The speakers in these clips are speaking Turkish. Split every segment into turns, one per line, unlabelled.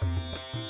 Música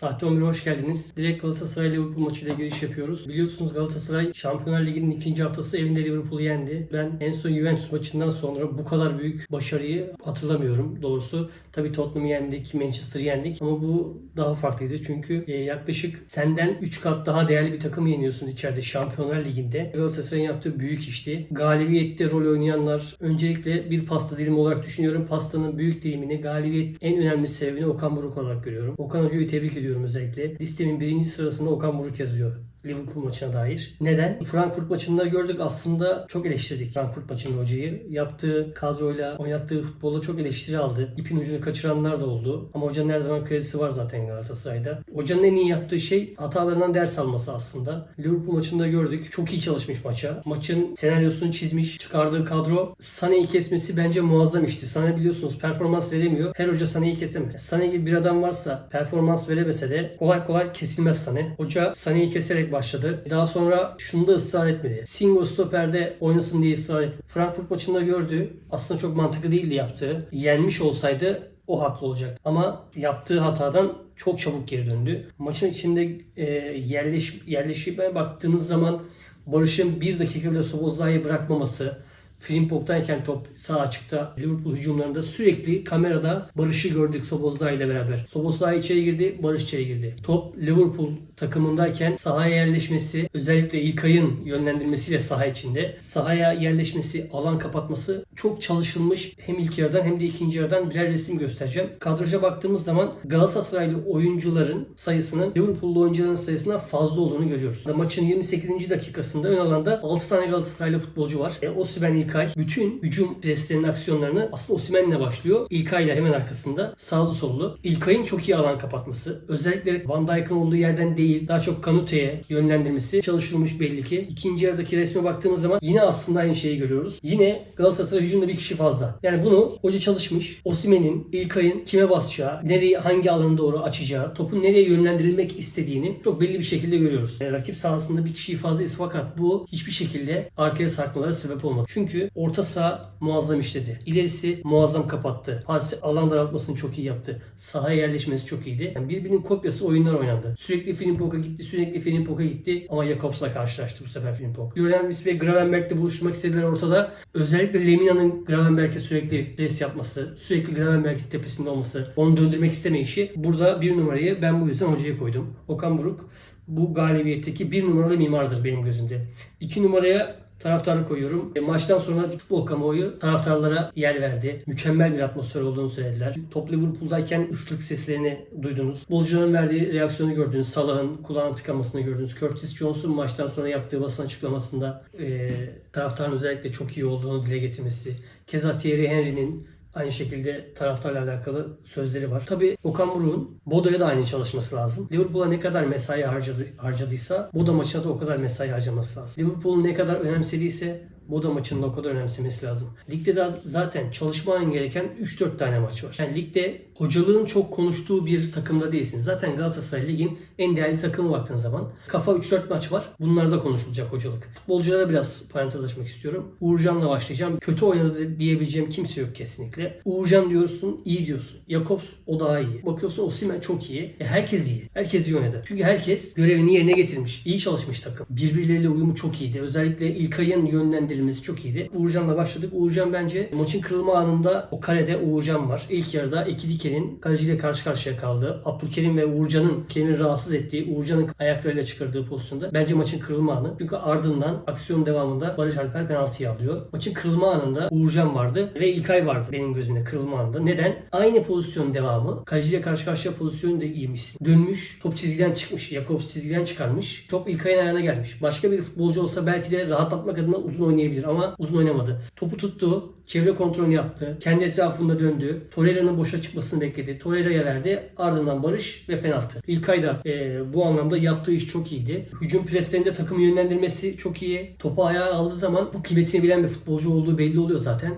Sahte 11'e hoş geldiniz. Direkt Galatasaray Liverpool maçıyla giriş yapıyoruz. Biliyorsunuz Galatasaray Şampiyonlar Ligi'nin ikinci haftası evinde Liverpool'u yendi. Ben en son Juventus maçından sonra bu kadar büyük başarıyı hatırlamıyorum doğrusu. Tabii Tottenham'ı yendik, Manchester'ı yendik ama bu daha farklıydı. Çünkü e, yaklaşık senden 3 kat daha değerli bir takımı yeniyorsun içeride Şampiyonlar Ligi'nde. Galatasaray'ın yaptığı büyük işti. Galibiyette rol oynayanlar öncelikle bir pasta dilimi olarak düşünüyorum. Pastanın büyük dilimini galibiyet en önemli sebebini Okan Buruk olarak görüyorum. Okan Hoca'yı tebrik ediyorum özellikle. Listemin birinci sırasında Okan Buruk yazıyor. Liverpool maçına dair. Neden? Frankfurt maçında gördük aslında çok eleştirdik Frankfurt maçında hocayı. Yaptığı kadroyla, oynattığı futbolla çok eleştiri aldı. İpin ucunu kaçıranlar da oldu. Ama hocanın her zaman kredisi var zaten Galatasaray'da. Hocanın en iyi yaptığı şey hatalarından ders alması aslında. Liverpool maçında gördük. Çok iyi çalışmış maça. Maçın senaryosunu çizmiş. Çıkardığı kadro. Sané'yi kesmesi bence muazzam işti. Sané biliyorsunuz performans veremiyor. Her hoca Sané'yi kesemez. Sané gibi bir adam varsa performans veremese de kolay kolay kesilmez Sané. Hoca Sané'yi keserek başladı. Daha sonra şunu da ısrar etmedi. Singo stoperde oynasın diye ısrar etti. Frankfurt maçında gördü. Aslında çok mantıklı değildi yaptığı. Yenmiş olsaydı o haklı olacaktı. Ama yaptığı hatadan çok çabuk geri döndü. Maçın içinde e, yerleş, yerleşime baktığınız zaman Barış'ın bir dakika bile Soboslai'yi bırakmaması, Frimpong'dayken top sağ açıkta Liverpool hücumlarında sürekli kamerada Barış'ı gördük Soboslai ile beraber. Soboslai içeri girdi, Barış içeri girdi. Top Liverpool takımındayken sahaya yerleşmesi, özellikle İlkay'ın yönlendirmesiyle saha içinde sahaya yerleşmesi, alan kapatması çok çalışılmış. Hem ilk yarıdan hem de ikinci yarıdan birer resim göstereceğim. Kadraja baktığımız zaman Galatasaraylı oyuncuların sayısının Liverpool'lu oyuncuların sayısından fazla olduğunu görüyoruz. Maçın 28. dakikasında ön alanda 6 tane Galatasaraylı futbolcu var. E, Osimhen İlkay bütün hücum preslerinin aksiyonlarını aslında Osimhen'le başlıyor. İlkay ile hemen arkasında sağlı sollu. İlkay'ın çok iyi alan kapatması. Özellikle Van Dijk'ın olduğu yerden değil daha çok Kanute'ye yönlendirmesi çalışılmış belli ki. İkinci yarıdaki resme baktığımız zaman yine aslında aynı şeyi görüyoruz. Yine Galatasaray hücumda bir kişi fazla. Yani bunu hoca çalışmış. Osimhen'in, İlkay'ın kime basacağı, nereye hangi alana doğru açacağı, topun nereye yönlendirilmek istediğini çok belli bir şekilde görüyoruz. Yani rakip sahasında bir kişiyi fazlayız fakat bu hiçbir şekilde arkaya sarkmalara sebep olmadı. Çünkü orta saha muazzam işledi. İlerisi muazzam kapattı. Pas alan daraltmasını çok iyi yaptı. Sahaya yerleşmesi çok iyiydi. Yani birbirinin kopyası oyunlar oynandı. Sürekli Frimpong'a gitti, sürekli Frimpong'a gitti ama Jakobs'la karşılaştı bu sefer Frimpong. Jurgen ve Gravenberg'le buluşturmak istediler ortada. Özellikle Lemina'nın Gravenberg'e sürekli res yapması, sürekli Gravenberg'in tepesinde olması, onu döndürmek istemeyişi. Burada bir numarayı ben bu yüzden hocaya koydum. Okan Buruk bu galibiyetteki bir numaralı mimardır benim gözümde. İki numaraya taraftarı koyuyorum. E, maçtan sonra futbol kamuoyu taraftarlara yer verdi. Mükemmel bir atmosfer olduğunu söylediler. Top Liverpool'dayken ıslık seslerini duydunuz. Futbolcuların verdiği reaksiyonu gördünüz. Salah'ın kulağını tıkamasını gördünüz. Curtis Jones'un maçtan sonra yaptığı basın açıklamasında e, taraftarın özellikle çok iyi olduğunu dile getirmesi. Keza Thierry Henry'nin Aynı şekilde taraftarla alakalı sözleri var. Tabi Okan Buruk'un Bodo'ya da aynı çalışması lazım. Liverpool'a ne kadar mesai harcadı, harcadıysa Bodo maçına da o kadar mesai harcaması lazım. Liverpool'un ne kadar önemsediyse Bodo maçında o kadar önemsemesi lazım. Ligde de zaten çalışman gereken 3-4 tane maç var. Yani ligde hocalığın çok konuştuğu bir takımda değilsin. Zaten Galatasaray ligin en değerli takımı baktığın zaman. Kafa 3-4 maç var. Bunlarda konuşulacak hocalık. Futbolculara biraz parantez açmak istiyorum. Uğurcan'la başlayacağım. Kötü oynadı diyebileceğim kimse yok kesinlikle. Uğurcan diyorsun, iyi diyorsun. Jakobs o daha iyi. Bakıyorsun Osimhen çok iyi. E, herkes iyi. Herkes iyi oynadı. Çünkü herkes görevini yerine getirmiş. İyi çalışmış takım. Birbirleriyle uyumu çok iyiydi. Özellikle İlkay'ın yönlendirilmesi çok iyiydi. Uğurcan'la başladık. Uğurcan bence maçın kırılma anında o karede Uğurcan var. İlk yarıda iki dikenin kaleciyle karşı karşıya kaldı. Abdülkerim ve Uğurcan'ın kendini rahatsız ettiği, Uğurcan'ın ayaklarıyla çıkardığı pozisyonda bence maçın kırılma anı. Çünkü ardından aksiyon devamında Barış Alper penaltıyı alıyor. Maçın kırılma anında Uğurcan vardı ve İlkay vardı benim gözümde kırılma anında. Neden? Aynı pozisyon devamı. Kaleciyle karşı karşıya pozisyonu da iyiymişsin. Dönmüş, top çizgiden çıkmış. Jakobs çizgiden çıkarmış. Top İlkay'ın ayağına gelmiş. Başka bir futbolcu olsa belki de rahatlatmak adına uzun oynayabilir ama uzun oynamadı. Topu tuttu, çevre kontrolünü yaptı. Kendi etrafında döndü. Torreira'nın boşa çıkmasını bekledi. Torreira'ya verdi. Ardından Barış ve penaltı. İlkay da e, bu anlamda yaptığı iş çok iyiydi. Hücum preslerinde takımı yönlendirmesi çok iyi. Topu ayağa aldığı zaman bu kıymetini bilen bir futbolcu olduğu belli oluyor zaten.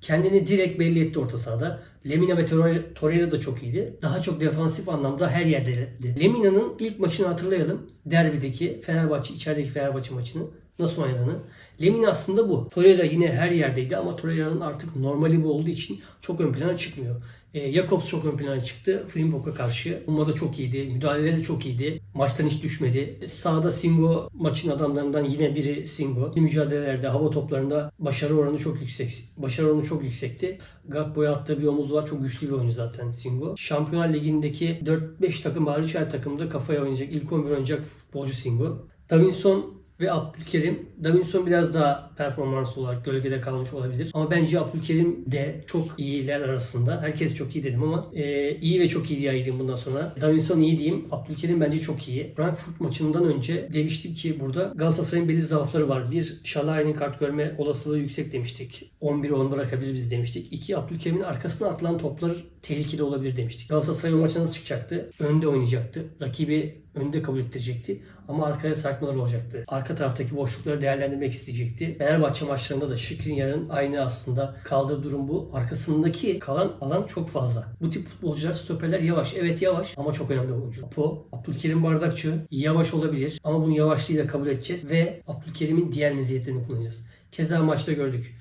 Kendini direkt belli etti orta sahada. Lemina ve Torreira da çok iyiydi. Daha çok defansif anlamda her yerde. Lemina'nın ilk maçını hatırlayalım. Derbideki Fenerbahçe, içerideki Fenerbahçe maçını nasıl oynadığını. Lemina aslında bu. Torreira yine her yerdeydi ama Torreira'nın artık normali bu olduğu için çok ön plana çıkmıyor. E, Jakobs çok ön plana çıktı. Frimpong'a karşı. Umma da çok iyiydi. Müdahaleleri de çok iyiydi. Maçtan hiç düşmedi. E, Sağda Singo maçın adamlarından yine biri Singo. Mücadelelerde, hava toplarında başarı oranı çok yüksek. Başarı oranı çok yüksekti. Gakpo'ya attığı bir omuz var. Çok güçlü bir oyuncu zaten Singo. Şampiyonlar Ligi'ndeki 4-5 takım hariç her takımda kafaya oynayacak. ilk 11 oynayacak futbolcu Singo. Davinson ve Abdülkerim. Davinson biraz daha performans olarak gölgede kalmış olabilir. Ama bence Abdülkerim de çok iyiler arasında. Herkes çok iyi dedim ama e, iyi ve çok iyi diye ayırayım bundan sonra. Davinson iyi diyeyim. Abdülkerim bence çok iyi. Frankfurt maçından önce demiştik ki burada Galatasaray'ın belli zaafları var. Bir, Şalay'ın kart görme olasılığı yüksek demiştik. 11'i 10 bırakabilir biz demiştik. İki, Abdülkerim'in arkasına atılan toplar tehlikeli olabilir demiştik. Galatasaray o maça nasıl çıkacaktı? Önde oynayacaktı. Rakibi önde kabul ettirecekti. Ama arkaya sarkmalar olacaktı. Arka taraftaki boşlukları değerlendirmek isteyecekti. Fenerbahçe maçlarında da Şikrinyar'ın aynı aslında kaldığı durum bu. Arkasındaki kalan alan çok fazla. Bu tip futbolcular, stoperler yavaş. Evet yavaş ama çok önemli oyuncu. Apo, Abdülkerim Bardakçı yavaş olabilir ama bunu yavaşlığıyla kabul edeceğiz ve Abdülkerim'in diğer meziyetlerini kullanacağız. Keza maçta gördük.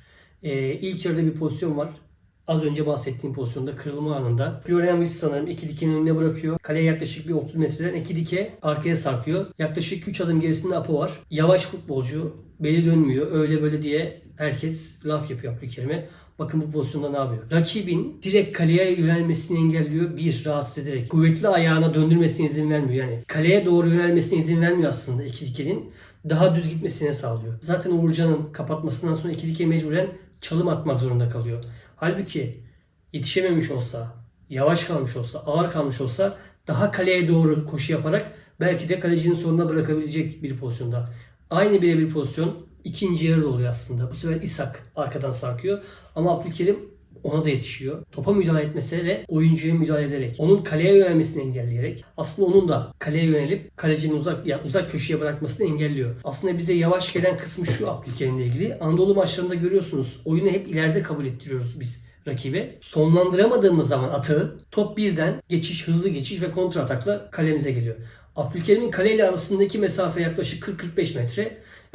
Ee, ilk yarıda bir pozisyon var. Az önce bahsettiğim pozisyonda kırılma anında. Florian Wirtz sanırım iki dikenin önüne bırakıyor. Kaleye yaklaşık bir 30 metreden iki dike arkaya sarkıyor. Yaklaşık 3 adım gerisinde Apo var. Yavaş futbolcu. Beli dönmüyor. Öyle böyle diye herkes laf yapıyor Abdülkerim'e. Bakın bu pozisyonda ne yapıyor? Rakibin direkt kaleye yönelmesini engelliyor. Bir, rahatsız ederek. Kuvvetli ayağına döndürmesine izin vermiyor. Yani kaleye doğru yönelmesine izin vermiyor aslında iki dikenin. Daha düz gitmesine sağlıyor. Zaten Uğurcan'ın kapatmasından sonra iki dike mecburen çalım atmak zorunda kalıyor. Halbuki yetişememiş olsa, yavaş kalmış olsa, ağır kalmış olsa daha kaleye doğru koşu yaparak belki de kalecinin sonuna bırakabilecek bir pozisyonda. Aynı birebir pozisyon ikinci yarıda oluyor aslında. Bu sefer İshak arkadan sarkıyor. Ama Abdülkerim ona da yetişiyor. Topa müdahale etmese de oyuncuya müdahale ederek, onun kaleye yönelmesini engelleyerek aslında onun da kaleye yönelip kalecinin uzak yani uzak köşeye bırakmasını engelliyor. Aslında bize yavaş gelen kısmı şu Abdülkerim'le ilgili. Anadolu maçlarında görüyorsunuz. Oyunu hep ileride kabul ettiriyoruz biz rakibe. Sonlandıramadığımız zaman atağı top birden geçiş, hızlı geçiş ve kontra atakla kalemize geliyor. Abdülkerim'in kaleyle arasındaki mesafe yaklaşık 40-45 metre.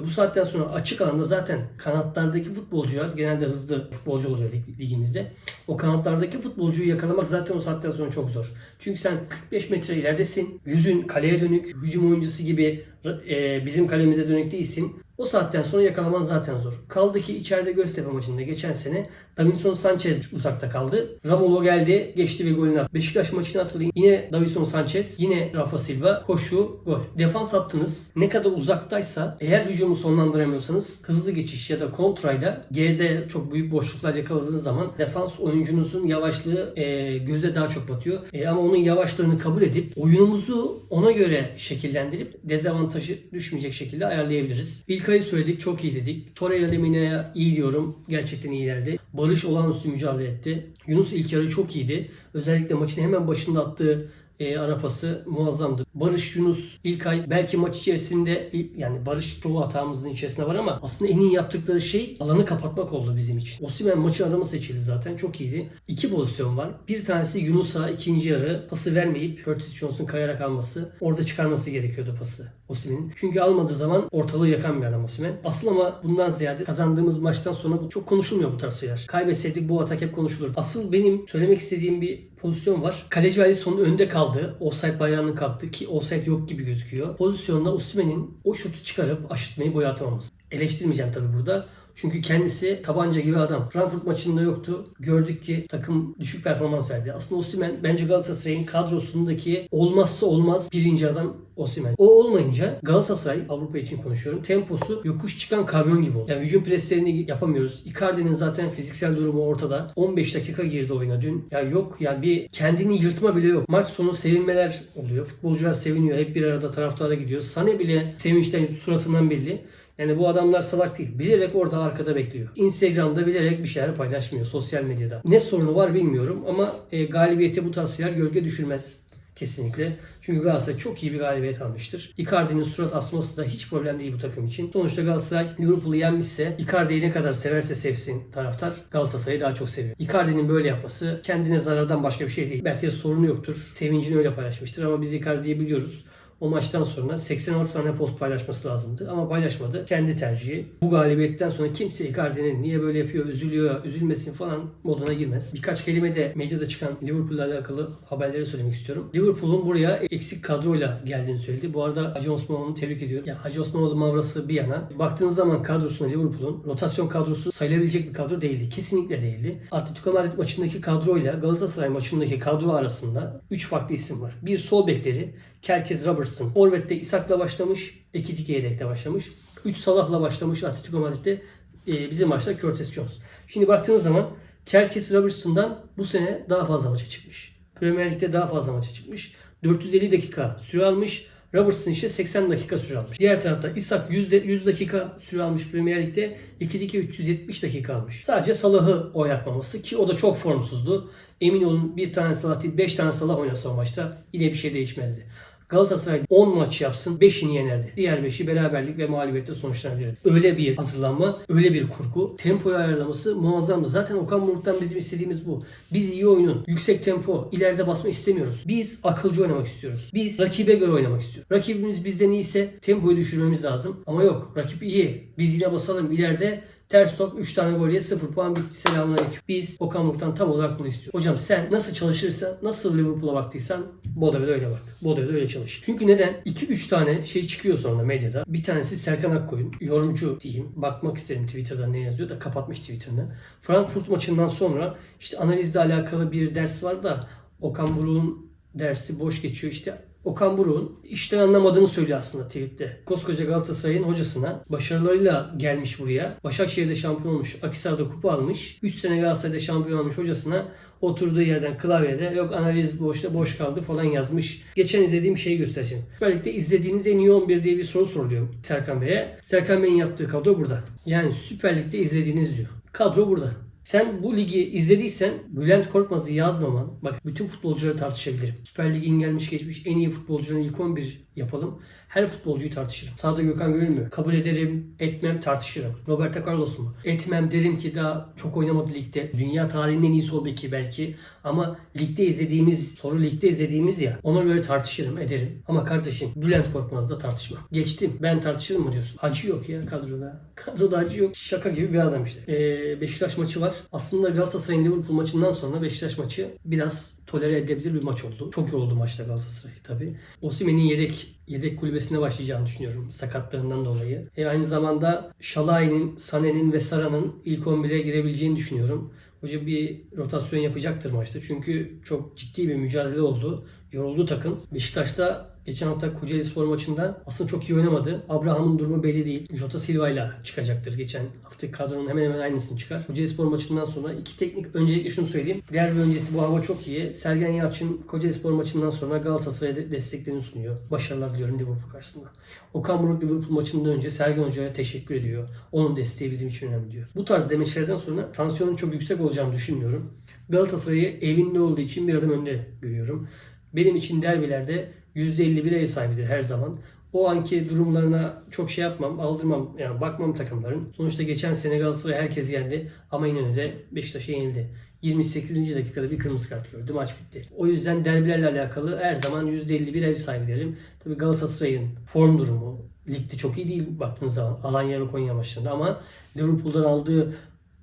E bu saatten sonra açık alanda zaten kanatlardaki futbolcular genelde hızlı futbolcu oluyor lig- ligimizde. O kanatlardaki futbolcuyu yakalamak zaten o saatten sonra çok zor. Çünkü sen 45 metre ileridesin. Yüzün kaleye dönük, hücum oyuncusu gibi e, bizim kalemize dönük değilsin. O saatten sonra yakalaman zaten zor. Kaldı ki içeride Göztepe maçında geçen sene Davinson Sanchez uzakta kaldı. Ramolo geldi, geçti ve golünü attı. Beşiktaş maçını hatırlayın. Yine Davinson Sanchez, yine Rafa Silva, koşu, gol. Defans hattınız ne kadar uzaktaysa eğer hücumu sonlandıramıyorsanız hızlı geçiş ya da kontrayla geride çok büyük boşluklar yakaladığınız zaman defans oyuncunuzun yavaşlığı e, göze daha çok batıyor. E, ama onun yavaşlığını kabul edip oyunumuzu ona göre şekillendirip dezavantajı düşmeyecek şekilde ayarlayabiliriz. İlkay'ı söyledik çok iyi dedik. Torreira Lemina'ya iyi diyorum. Gerçekten iyilerdi. Barış olağanüstü mücadele etti. Yunus ilk yarı çok iyiydi. Özellikle maçın hemen başında attığı e, ara pası muazzamdı. Barış, Yunus, İlkay belki maç içerisinde yani Barış çoğu hatamızın içerisinde var ama aslında en iyi yaptıkları şey alanı kapatmak oldu bizim için. Osimhen maçın adamı seçildi zaten çok iyiydi. İki pozisyon var. Bir tanesi Yunus'a ikinci yarı pası vermeyip Curtis Jones'un kayarak alması. Orada çıkarması gerekiyordu pası Osimhen'in. Çünkü almadığı zaman ortalığı yakan bir adam Osimhen. Asıl ama bundan ziyade kazandığımız maçtan sonra bu çok konuşulmuyor bu tarz şeyler. Kaybetseydik bu atak hep konuşulur. Asıl benim söylemek istediğim bir pozisyon var. Kaleci Alisson önde kaldı. Offside bayrağının kalktı ki offside yok gibi gözüküyor. Pozisyonda Osimhen'in o şutu çıkarıp aşıtmayı boya atamaması. Eleştirmeyeceğim tabii burada. Çünkü kendisi tabanca gibi adam. Frankfurt maçında yoktu. Gördük ki takım düşük performans verdi. Aslında Osimhen bence Galatasaray'ın kadrosundaki olmazsa olmaz birinci adam Osimhen. O olmayınca Galatasaray Avrupa için konuşuyorum. Temposu yokuş çıkan kamyon gibi oldu. Yani hücum preslerini yapamıyoruz. Icardi'nin zaten fiziksel durumu ortada. 15 dakika girdi oyuna dün. Ya yok yani bir kendini yırtma bile yok. Maç sonu sevinmeler oluyor. Futbolcular seviniyor. Hep bir arada taraftara gidiyor. Sane bile sevinçten suratından belli. Yani bu adamlar salak değil. Bilerek orada arkada bekliyor. Instagram'da bilerek bir şeyler paylaşmıyor sosyal medyada. Ne sorunu var bilmiyorum ama e, galibiyete bu tarz gölge düşürmez. Kesinlikle. Çünkü Galatasaray çok iyi bir galibiyet almıştır. Icardi'nin surat asması da hiç problem değil bu takım için. Sonuçta Galatasaray Liverpool'u yenmişse Icardi'yi ne kadar severse sevsin taraftar Galatasaray'ı daha çok seviyor. Icardi'nin böyle yapması kendine zarardan başka bir şey değil. Belki de sorunu yoktur. Sevincini öyle paylaşmıştır ama biz Icardi'yi biliyoruz. O maçtan sonra 86 tane post paylaşması lazımdı ama paylaşmadı. Kendi tercihi. Bu galibiyetten sonra kimse Icardi'nin niye böyle yapıyor, üzülüyor, üzülmesin falan moduna girmez. Birkaç kelime de medyada çıkan Liverpool'la alakalı haberleri söylemek istiyorum. Liverpool'un buraya eksik kadroyla geldiğini söyledi. Bu arada Hacı Osmanoğlu'nu tebrik ediyorum. Ya Hacı Osmanoğlu mavrası bir yana. Baktığınız zaman kadrosuna Liverpool'un rotasyon kadrosu sayılabilecek bir kadro değildi. Kesinlikle değildi. Atletico Madrid maçındaki kadroyla Galatasaray maçındaki kadro arasında 3 farklı isim var. Bir sol bekleri Kerkez Robertson. Forvet'te Isak'la başlamış. Ekitike yedekte başlamış. 3 Salah'la başlamış Atletico Madrid'de. E, bizim maçta Curtis Jones. Şimdi baktığınız zaman Kerkez Robertson'dan bu sene daha fazla maça çıkmış. Premier Lig'de daha fazla maça çıkmış. 450 dakika süre almış. Robertson işte 80 dakika süre almış. Diğer tarafta Isak 100, de- 100 dakika süre almış Premier Lig'de. 2'deki 370 dakika almış. Sadece Salah'ı oynatmaması ki o da çok formsuzdu. Emin olun bir tane Salah değil 5 tane Salah oynasa maçta yine bir şey değişmezdi. Galatasaray 10 maç yapsın 5'ini yenerdi. Diğer 5'i beraberlik ve mağlubiyette sonuçlanabilirdi. Öyle bir hazırlanma, öyle bir kurgu, tempoyu ayarlaması muazzamdı. Zaten Okan Buruk'tan bizim istediğimiz bu. Biz iyi oyunun, yüksek tempo, ileride basma istemiyoruz. Biz akılcı oynamak istiyoruz. Biz rakibe göre oynamak istiyoruz. Rakibimiz bizden iyiyse tempoyu düşürmemiz lazım. Ama yok, rakip iyi. Biz yine basalım ileride Ters top 3 tane gol ye 0 puan bitti selamünaleyküm. Biz Okan Buruk'tan tam olarak bunu istiyoruz. Hocam sen nasıl çalışırsan, nasıl Liverpool'a baktıysan Bodo'ya da öyle bak. Bodo'ya da öyle çalış. Çünkü neden? 2-3 tane şey çıkıyor sonra medyada. Bir tanesi Serkan Akkoyun. Yorumcu diyeyim. Bakmak isterim Twitter'da ne yazıyor da kapatmış Twitter'ını. Frankfurt maçından sonra işte analizle alakalı bir ders var da Okan Buruk'un dersi boş geçiyor. İşte Okan Buruk'un işten anlamadığını söylüyor aslında tweette. Koskoca Galatasaray'ın hocasına başarılarıyla gelmiş buraya. Başakşehir'de şampiyon olmuş. Akhisar'da kupa almış. 3 sene Galatasaray'da şampiyon olmuş hocasına oturduğu yerden klavyede yok analiz boşta boş kaldı falan yazmış. Geçen izlediğim şeyi göstereceğim. Süper izlediğiniz en iyi 11 diye bir soru soruluyor Serkan Bey'e. Serkan Bey'in yaptığı kadro burada. Yani Süper Lig'de izlediğiniz diyor. Kadro burada. Sen bu ligi izlediysen Bülent Korkmaz'ı yazmaman, bak bütün futbolcuları tartışabilirim. Süper Lig'in gelmiş geçmiş en iyi futbolcunun ilk 11 yapalım. Her futbolcuyu tartışırım. Sağda Gökhan görülmüyor. Kabul ederim, etmem, tartışırım. Roberto Carlos mu? Etmem derim ki daha çok oynamadı ligde. Dünya tarihinin en iyi sol beki belki. Ama ligde izlediğimiz, soru ligde izlediğimiz ya. Ona göre tartışırım, ederim. Ama kardeşim Bülent Korkmaz'la tartışma. Geçtim. Ben tartışırım mı diyorsun? Hacı yok ya kadroda. Kadroda hacı yok. Şaka gibi bir adam işte. Ee, Beşiktaş maçı var. Aslında Galatasaray'ın Liverpool maçından sonra Beşiktaş maçı biraz tolere edilebilir bir maç oldu. Çok yoruldu maçta Galatasaray tabii. Osimhen'in yedek yedek kulübesine başlayacağını düşünüyorum sakatlığından dolayı. E, aynı zamanda Şalay'ın, Sané'nin ve Sara'nın ilk 11'e girebileceğini düşünüyorum. Hoca bir rotasyon yapacaktır maçta. Çünkü çok ciddi bir mücadele oldu. Yoruldu takım. Beşiktaş'ta geçen hafta Kocaeli Spor maçında aslında çok iyi oynamadı. Abraham'ın durumu belli değil. Jota Silva ile çıkacaktır. Geçen haftaki kadronun hemen hemen aynısını çıkar. Kocaeli Spor maçından sonra iki teknik öncelikle şunu söyleyeyim. Derbi öncesi bu hava çok iyi. Sergen Yalçın Kocaeli Spor maçından sonra Galatasaray'a de- desteklerini sunuyor. Başarılar diliyorum Liverpool karşısında. Okan Buruk Liverpool maçından önce Sergen Hoca'ya teşekkür ediyor. Onun desteği bizim için önemli diyor. Bu tarz demeçlerden sonra tansiyonun çok yüksek olacağını düşünmüyorum. Galatasaray'ı evinde olduğu için bir adım önde görüyorum. Benim için derbilerde %51 ev sahibidir her zaman. O anki durumlarına çok şey yapmam, aldırmam, yani bakmam takımların. Sonuçta geçen sene Galatasaray herkes yendi ama İnönü'de Beşiktaş'a yenildi. 28. dakikada bir kırmızı kart gördü. Maç bitti. O yüzden derbilerle alakalı her zaman %51 ev sahibi derim. Tabii Galatasaray'ın form durumu ligde çok iyi değil baktığınız zaman Alanya ve Konya maçlarında ama Liverpool'dan aldığı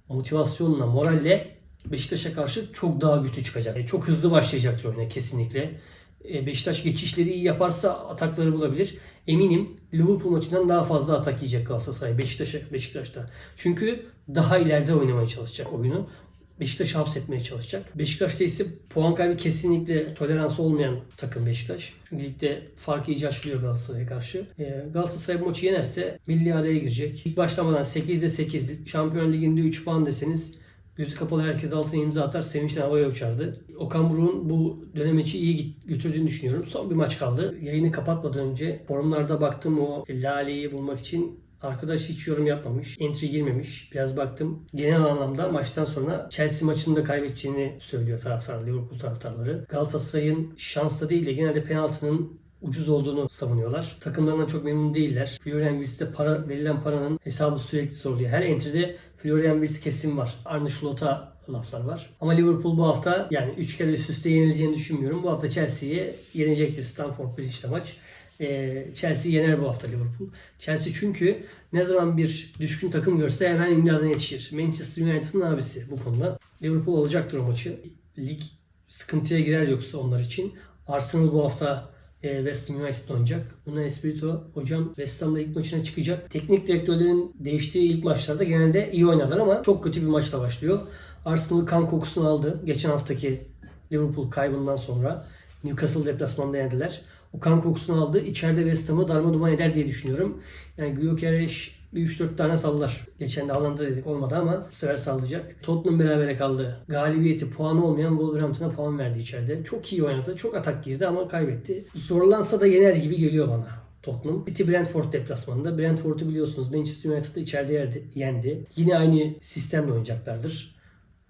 motivasyonla, moralle Beşiktaş'a karşı çok daha güçlü çıkacak. Çok hızlı başlayacaktır oyuna kesinlikle. E, Beşiktaş geçişleri iyi yaparsa atakları bulabilir. Eminim Liverpool maçından daha fazla atak yiyecek Galatasaray Beşiktaş'a Beşiktaş'ta. Çünkü daha ileride oynamaya çalışacak oyunu. Beşiktaş'ı hapsetmeye çalışacak. Beşiktaş'ta ise puan kaybı kesinlikle toleransı olmayan takım Beşiktaş. Çünkü ligde farkı iyice açılıyor Galatasaray'a karşı. Ee, Galatasaray bu maçı yenerse milli araya girecek. İlk başlamadan 8'de 8, Şampiyon Ligi'nde 3 puan deseniz Gözü kapalı herkes altına imza atar, sevinçten havaya uçardı. Okan Buruk'un bu dönem içi iyi götürdüğünü düşünüyorum. Son bir maç kaldı. Yayını kapatmadan önce forumlarda baktım o Lale'yi bulmak için Arkadaş hiç yorum yapmamış. Entry girmemiş. Biraz baktım. Genel anlamda maçtan sonra Chelsea maçını da kaybedeceğini söylüyor taraftar, Liverpool taraftarları. Galatasaray'ın şanslı değil de genelde penaltının ucuz olduğunu savunuyorlar. Takımlarından çok memnun değiller. Florian Wirtz'e para, verilen paranın hesabı sürekli soruluyor. Her entry'de Florian Wirtz kesim var. Arne Slot'a laflar var. Ama Liverpool bu hafta yani 3 kere üst üste yenileceğini düşünmüyorum. Bu hafta Chelsea'ye yenecektir Stamford Bridge'de maç. e, Chelsea yener bu hafta Liverpool. Chelsea çünkü ne zaman bir düşkün takım görse hemen imdadına yetişir. Manchester United'ın abisi bu konuda. Liverpool alacaktır o maçı. Lig sıkıntıya girer yoksa onlar için. Arsenal bu hafta West Ham United oynayacak. Buna Espirito hocam West Ham'da ilk maçına çıkacak. Teknik direktörlerin değiştiği ilk maçlarda genelde iyi oynarlar ama çok kötü bir maçla başlıyor. Arsenal kan kokusunu aldı. Geçen haftaki Liverpool kaybından sonra Newcastle deplasmanında yendiler. O kan kokusunu aldı. İçeride West Ham'ı darma duman eder diye düşünüyorum. Yani Gyökeres bir 3-4 tane sallar. Geçen de alanda dedik olmadı ama bu sefer sallayacak. Tottenham berabere kaldı. Galibiyeti puanı olmayan Wolverhampton'a puan verdi içeride. Çok iyi oynadı. Çok atak girdi ama kaybetti. Zorlansa da yener gibi geliyor bana. Tottenham. City Brentford deplasmanında. Brentford'u biliyorsunuz Manchester United'ı içeride yerdi- yendi. Yine aynı sistemle oynayacaklardır.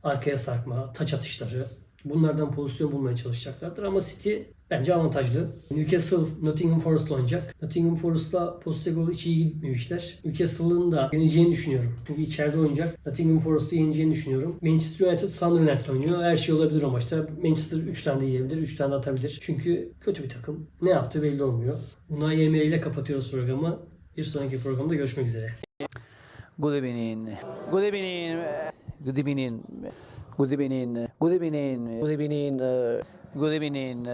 Arkaya sarkma, taç atışları. Bunlardan pozisyon bulmaya çalışacaklardır ama City bence avantajlı. Newcastle Nottingham Forest'la oynayacak. Nottingham Forest'la Postecoglou hiç iyi gitmiyor işler. Newcastle'ın da yeneceğini düşünüyorum. Çünkü içeride oynayacak. Nottingham Forest'ı yeneceğini düşünüyorum. Manchester United Sunderland'la oynuyor. Her şey olabilir o maçta. Manchester 3 tane de yiyebilir, 3 tane de atabilir. Çünkü kötü bir takım. Ne yaptığı belli olmuyor. Unai Emery ile kapatıyoruz programı. Bir sonraki programda görüşmek üzere.
Good evening. Good evening. Good evening. Good evening. Good evening. Good evening. uh, Good evening.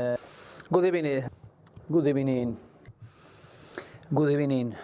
Good evening. Good evening. Good evening.